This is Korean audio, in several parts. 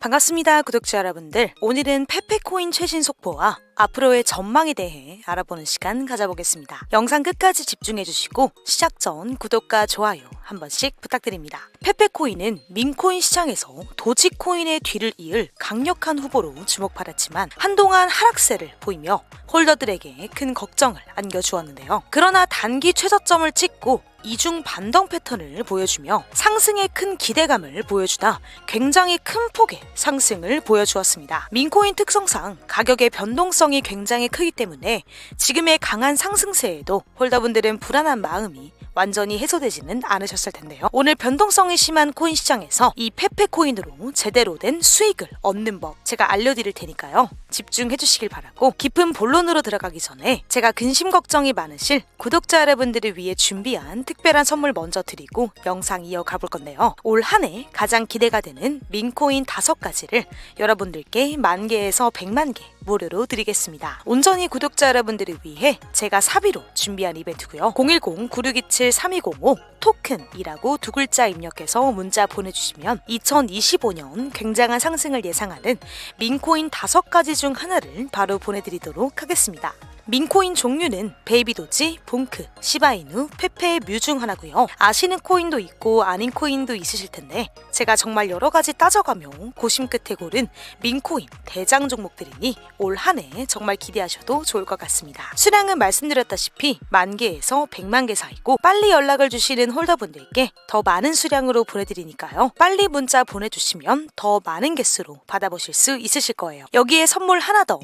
반갑습니다, 구독자 여러분들. 오늘은 페페코인 최신 속보와 앞으로의 전망에 대해 알아보는 시간 가져보겠습니다. 영상 끝까지 집중해주시고 시작 전 구독과 좋아요 한 번씩 부탁드립니다. 페페코인은 민코인 시장에서 도지코인의 뒤를 이을 강력한 후보로 주목받았지만 한동안 하락세를 보이며 홀더들에게 큰 걱정을 안겨주었는데요. 그러나 단기 최저점을 찍고 이중 반등 패턴을 보여주며 상승에 큰 기대감을 보여주다 굉장히 큰 폭의 상승을 보여주었습니다. 민코인 특성상 가격의 변동성 이 굉장히 크기 때문에 지금의 강한 상승세에도 홀더분들은 불안한 마음이 완전히 해소되지는 않으셨을 텐데요. 오늘 변동성이 심한 코인 시장에서 이 페페 코인으로 제대로 된 수익을 얻는 법 제가 알려드릴 테니까요. 집중해 주시길 바라고 깊은 본론으로 들어가기 전에 제가 근심 걱정이 많으실 구독자 여러분들을 위해 준비한 특별한 선물 먼저 드리고 영상 이어가 볼 건데요. 올 한 해 가장 기대가 되는 민코인 다섯 가지를 여러분들께 만 개에서 백만 개 무료로 드리겠습니다. 온전히 구독자 여러분들을 위해 제가 사비로 준비한 이벤트고요. 010-9627-3205 토큰이라고 두 글자 입력해서 문자 보내주시면 2025년 굉장한 상승을 예상하는 민코인 다섯 가지 중 하나를 바로 보내드리도록 하겠습니다. 민코인 종류는 베이비도지, 봉크, 시바이누, 페페, 뮤중 하나고요. 아시는 코인도 있고 아닌 코인도 있으실 텐데 제가 정말 여러 가지 따져가며 고심 끝에 고른 민코인 대장 종목들이니 올 한 해 정말 기대하셔도 좋을 것 같습니다. 수량은 말씀드렸다시피 만 개에서 100만 개 사이고 빨리 연락을 주시는 홀더분들께 더 많은 수량으로 보내드리니까요. 빨리 문자 보내주시면 더 많은 개수로 받아보실 수 있으실 거예요. 여기에 선물 하나 더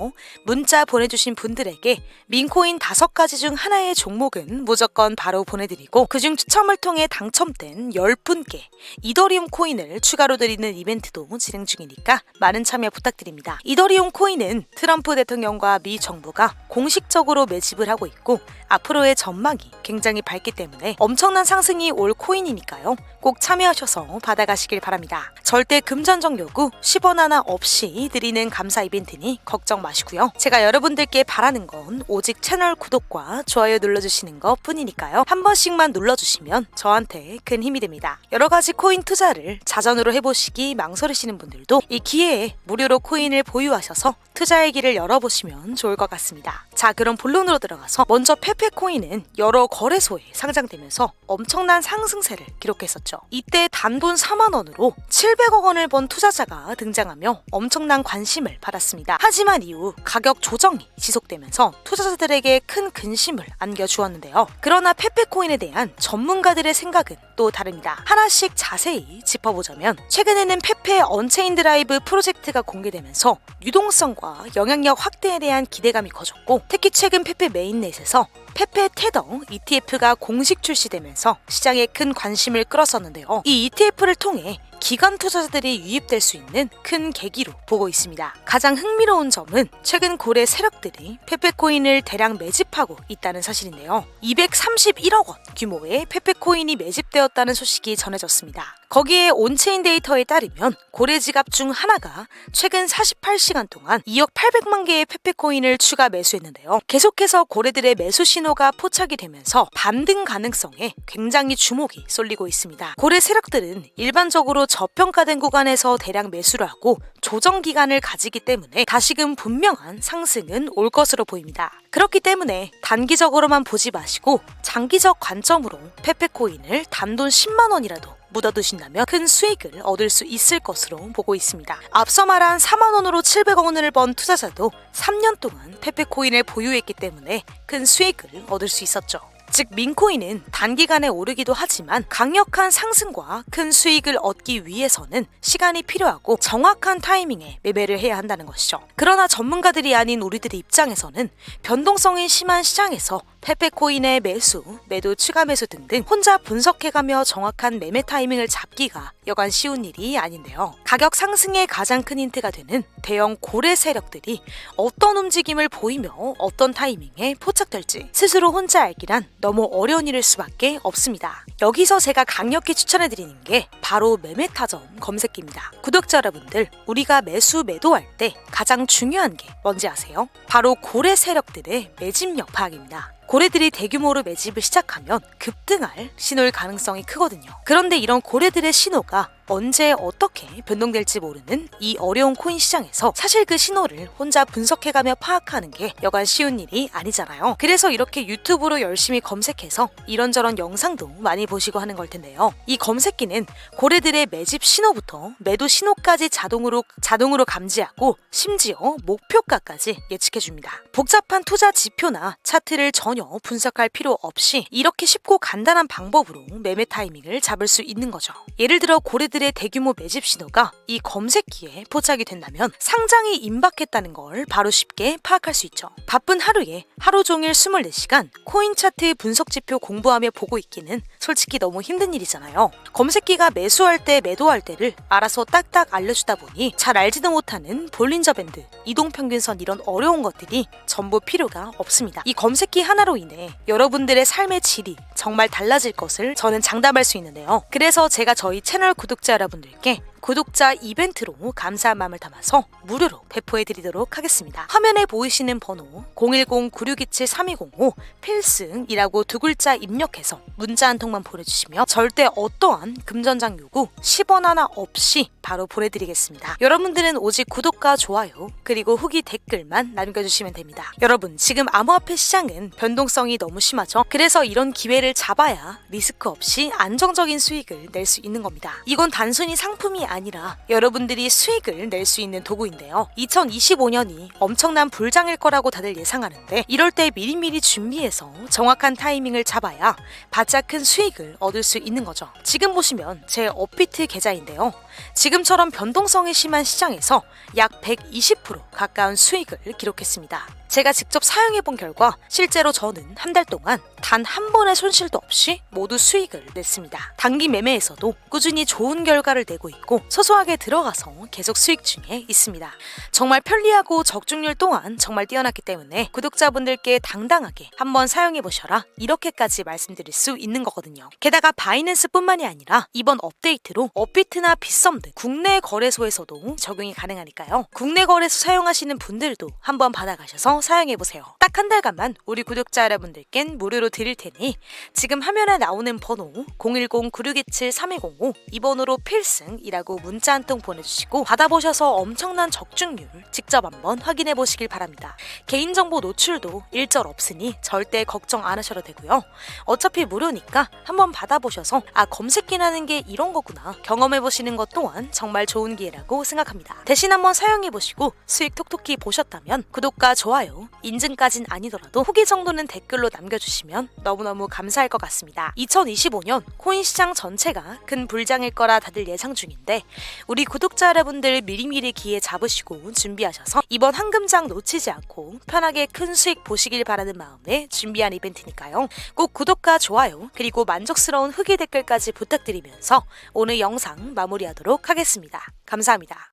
문자 보내주신 분들에게 민코인 다섯 가지 중 하나의 종목은 무조건 바로 보내드리고 그중 추첨을 통해 당첨된 10분께 이더리움 코인을 추가로 드리는 이벤트도 진행 중이니까 많은 참여 부탁드립니다. 이더리움 코인은 트럼프 대통령과 미 정부가 공식적으로 매집을 하고 있고 앞으로의 전망이 굉장히 밝기 때문에 엄청난 상승이 올 코인이니까요. 꼭 참여하셔서 받아가시길 바랍니다. 절대 금전적 요구 10원 하나 없이 드리는 감사 이벤트니 걱정 마시고요. 제가 여러분들께 바라는 건 오직 채널 구독과 좋아요 눌러주시는 것 뿐이니까요. 한 번씩만 눌러주시면 저한테 큰 힘이 됩니다. 여러 가지 코인 투자를 자전으로 해보시기 망설이시는 분들도 이 기회에 무료로 코인을 보유하셔서 투자의 길을 열어보시면 좋을 것 같습니다. 자, 그럼 본론으로 들어가서 먼저 페페코인은 여러 거래소에 상장되면서 엄청난 상승세를 기록했었죠. 이때 단돈 4만 원으로 700억 원을 번 투자자가 등장하며 엄청난 관심을 받았습니다. 하지만 이후 가격 조정이 지속되면서 투자자들에게 큰 근심을 안겨주었는데요. 그러나 페페코인에 대한 전문가들의 생각은 또 다릅니다. 하나씩 자세히 짚어보자면 최근에는 페페 언체인 드라이브 프로젝트가 공개되면서 유동성과 영향력 확대에 대한 기대감이 커졌 고 특히 최근 페페 메인넷에서 페페 테더 ETF가 공식 출시되면서 시장에 큰 관심을 끌었었는데요. 이 ETF를 통해 기관 투자자들이 유입될 수 있는 큰 계기로 보고 있습니다. 가장 흥미로운 점은 최근 고래 세력들이 페페코인을 대량 매집하고 있다는 사실인데요. 231억 원 규모의 페페코인이 매집되었다는 소식이 전해졌습니다. 거기에 온체인 데이터에 따르면 고래 지갑 중 하나가 최근 48시간 동안 2억 800만 개의 페페코인을 추가 매수했는데요. 계속해서 고래들의 매수 신호가 포착이 되면서 반등 가능성에 굉장히 주목이 쏠리고 있습니다. 고래 세력들은 일반적으로 저평가된 구간에서 대량 매수를 하고 조정 기간을 가지기 때문에 다시금 분명한 상승은 올 것으로 보입니다. 그렇기 때문에 단기적으로만 보지 마시고 장기적 관점으로 페페코인을 단돈 10만 원이라도 묻어두신다면 큰 수익을 얻을 수 있을 것으로 보고 있습니다. 앞서 말한 4만 원으로 700억 원을 번 투자자도 3년 동안 페페코인을 보유했기 때문에 큰 수익을 얻을 수 있었죠. 즉 민코인은 단기간에 오르기도 하지만 강력한 상승과 큰 수익을 얻기 위해서는 시간이 필요하고 정확한 타이밍에 매매를 해야 한다는 것이죠. 그러나 전문가들이 아닌 우리들의 입장에서는 변동성이 심한 시장에서 페페코인의 매수, 매도 추가 매수 등등 혼자 분석해가며 정확한 매매 타이밍을 잡기가 여간 쉬운 일이 아닌데요. 가격 상승의 가장 큰 힌트가 되는 대형 고래 세력들이 어떤 움직임을 보이며 어떤 타이밍에 포착될지 스스로 혼자 알기란 너무 어려운 일일 수밖에 없습니다. 여기서 제가 강력히 추천해드리는 게 바로 매매타점 검색기입니다. 구독자 여러분들, 우리가 매수 매도할 때 가장 중요한 게 뭔지 아세요? 바로 고래 세력들의 매집력 파악입니다. 고래들이 대규모로 매집을 시작하면 급등할 신호일 가능성이 크거든요. 그런데 이런 고래들의 신호가 언제 어떻게 변동될지 모르는 이 어려운 코인 시장에서 사실 그 신호를 혼자 분석해가며 파악하는 게 여간 쉬운 일이 아니잖아요. 그래서 이렇게 유튜브로 열심히 검색해서 이런저런 영상도 많이 보시고 하는 걸 텐데요. 이 검색기는 고래들의 매집 신호부터 매도 신호까지 자동으로 자동으로 감지하고 심지어 목표가까지 예측해 줍니다. 복잡한 투자 지표나 차트를 전혀 분석할 필요 없이 이렇게 쉽고 간단한 방법으로 매매 타이밍을 잡을 수 있는 거죠. 예를 들어 고래들 의 대규모 매집 신호가 이 검색기에 포착이 된다면 상장이 임박했다는 걸 바로 쉽게 파악할 수 있죠. 바쁜 하루에 하루 종일 24시간 코인 차트 분석 지표 공부하며 보고 있기는 솔직히 너무 힘든 일이잖아요. 검색기가 매수할 때 매도할 때를 알아서 딱딱 알려주다 보니 잘 알지도 못하는 볼린저 밴드, 이동평균선 이런 어려운 것들이 전부 필요가 없습니다. 이 검색기 하나로 인해 여러분들의 삶의 질이 정말 달라질 것을 저는 장담할 수 있는데요. 그래서 제가 저희 채널 구독자 여러분들께 구독자 이벤트로 감사한 마음을 담아서 무료로 배포해 드리도록 하겠습니다. 화면에 보이시는 번호 010-9627-3205 필승이라고 두 글자 입력해서 문자 한 통만 보내주시면 절대 어떠한 금전장 요구 10원 하나 없이 바로 보내드리겠습니다. 여러분들은 오직 구독과 좋아요 그리고 후기 댓글만 남겨주시면 됩니다. 여러분 지금 암호화폐 시장은 변동성이 너무 심하죠. 그래서 이런 기회를 잡아야 리스크 없이 안정적인 수익을 낼 수 있는 겁니다. 이건 단순히 상품이 아니라 여러분들이 수익을 낼 수 있는 도구인데요. 2025년이 엄청난 불장일 거라고 다들 예상하는데 이럴 때 미리미리 준비해서 정확한 타이밍을 잡아야 바짝 큰 수익을 얻을 수 있는 거죠. 지금 보시면 제 업비트 계좌인데요. 지금처럼 변동성이 심한 시장에서 약 120% 가까운 수익을 기록했습니다. 제가 직접 사용해 본 결과 실제로 저는 한 달 동안 단 한 번의 손실도 없이 모두 수익을 냈습니다. 단기 매매에서도 꾸준히 좋은 결과를 내고 있고 소소하게 들어가서 계속 수익 중에 있습니다. 정말 편리하고 적중률 또한 정말 뛰어났기 때문에 구독자분들께 당당하게 한번 사용해 보셔라 이렇게까지 말씀드릴 수 있는 거거든요. 게다가 바이낸스뿐만이 아니라 이번 업데이트로 업비트나 빗썸 등 국내 거래소에서도 적용이 가능하니까요. 국내 거래소 사용하시는 분들도 한번 받아가셔서 사용해 보세요. 딱 한 달간만 우리 구독자 여러분들께는 무료로 드릴 테니 지금 화면에 나오는 번호 010-9627-3205 이 번호로 필승이라고 문자 한 통 보내주시고 받아보셔서 엄청난 적중률 직접 한번 확인해 보시길 바랍니다. 개인정보 노출도 일절 없으니 절대 걱정 안 하셔도 되고요. 어차피 무료니까 한번 받아보셔서 아 검색기라는 게 이런 거구나 경험해 보시는 것 또한 정말 좋은 기회라고 생각합니다. 대신 한번 사용해 보시고 수익 톡톡히 보셨다면 구독과 좋아 요 인증까진 아니더라도 후기 정도는 댓글로 남겨주시면 너무너무 감사할 것 같습니다. 2025년 코인 시장 전체가 큰 불장일 거라 다들 예상 중인데 우리 구독자 여러분들 미리미리 기회 잡으시고 준비하셔서 이번 황금장 놓치지 않고 편하게 큰 수익 보시길 바라는 마음에 준비한 이벤트니까요. 꼭 구독과 좋아요 그리고 만족스러운 후기 댓글까지 부탁드리면서 오늘 영상 마무리하도록 하겠습니다. 감사합니다.